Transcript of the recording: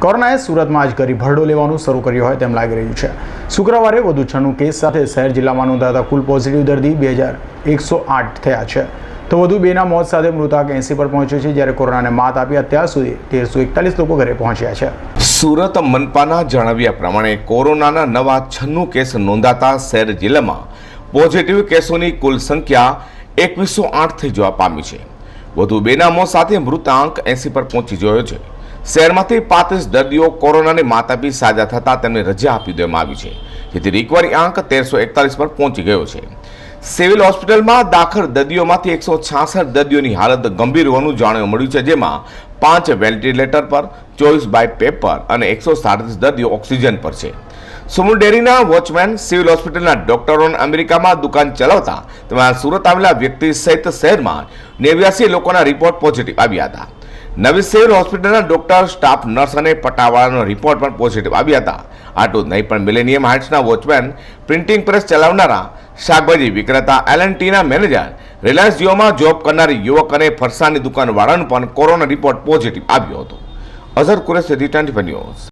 કોરોનાએ સુરતમાં આજ કરી ભરડો લેવાનું શરૂ કર્યું હોય તેમ લાગી રહ્યું છે. શુક્રવારે વધુ છન્નું કેસ સાથે શહેર જિલ્લામાં નોંધાતા કુલ પોઝિટિવ દર્દી બે હજાર એકસો આઠ થયા છે. તો વધુ બેના મોત સાથે મૃતક એંસી પર પહોંચ્યો છે, જ્યારે કોરોનાને માત આપી અત્યાર સુધી તેરસો એકતાલીસ લોકો ઘરે પહોંચ્યા છે. સુરત મનપાના જણાવ્યા પ્રમાણે કોરોનાના નવા છન્નું કેસ નોંધાતા શહેર જિલ્લામાં પોઝિટિવ કેસોની કુલ સંખ્યા એકવીસો આઠ થઈ જવા પામી છે. વધુ બેના મોત સાથે મૃતાંક એંસી પર પહોંચી ગયો છે. શહેરમાંથી પાંત્રીસ દર્દીઓ કોરોનાને માતાપી સાજા થતાં તેમને રજા આપી દેવામાં આવી છે, જેથી રિકવરી આંક તેરસો એકતાલીસ પર પહોંચી ગયો છે. સિવિલ હોસ્પિટલમાં દાખલ દર્દીઓમાંથી એકસો છાસઠ દર્દીઓની હાલત ગંભીર હોવાનું જાણવા મળ્યું છે, જેમાં પાંચ વેન્ટિલેટર પર, ચોવીસ બાય પેપર અને એકસો સાડત્રીસ દર્દીઓ ઓક્સિજન પર છે. સુમુલ વોચમેન સિવિલ હોસ્પિટલના ડોક્ટરોને અમેરિકામાં દુકાન ચલાવતા તેમાં સુરત આવેલા વ્યક્તિ સહિત શહેરમાં નેવ્યાસી લોકોના રિપોર્ટ પોઝિટિવ આવ્યા હતા. નવી સિવિલ હોસ્પિટલના ડોક્ટર, સ્ટાફ, નર્સ અને પટાવાળાનો રિપોર્ટ પણ પોઝિટિવ આવ્યા હતા. આટલું જ નહીં, પણ મિલેનિયમ હાઇટ્સના વોચમેન, પ્રિન્ટિંગ પ્રેસ ચલાવનારા શાકભાજી વિક્રેતા એલએનટીના મેનેજર, રિલાયન્સ જીઓમાં જોબ કરનાર યુવક અને ફરસાણની દુકાનવાળાનો પણ કોરોના રિપોર્ટ પોઝિટિવ આવ્યો હતો. Azhar Kuresh twenty news.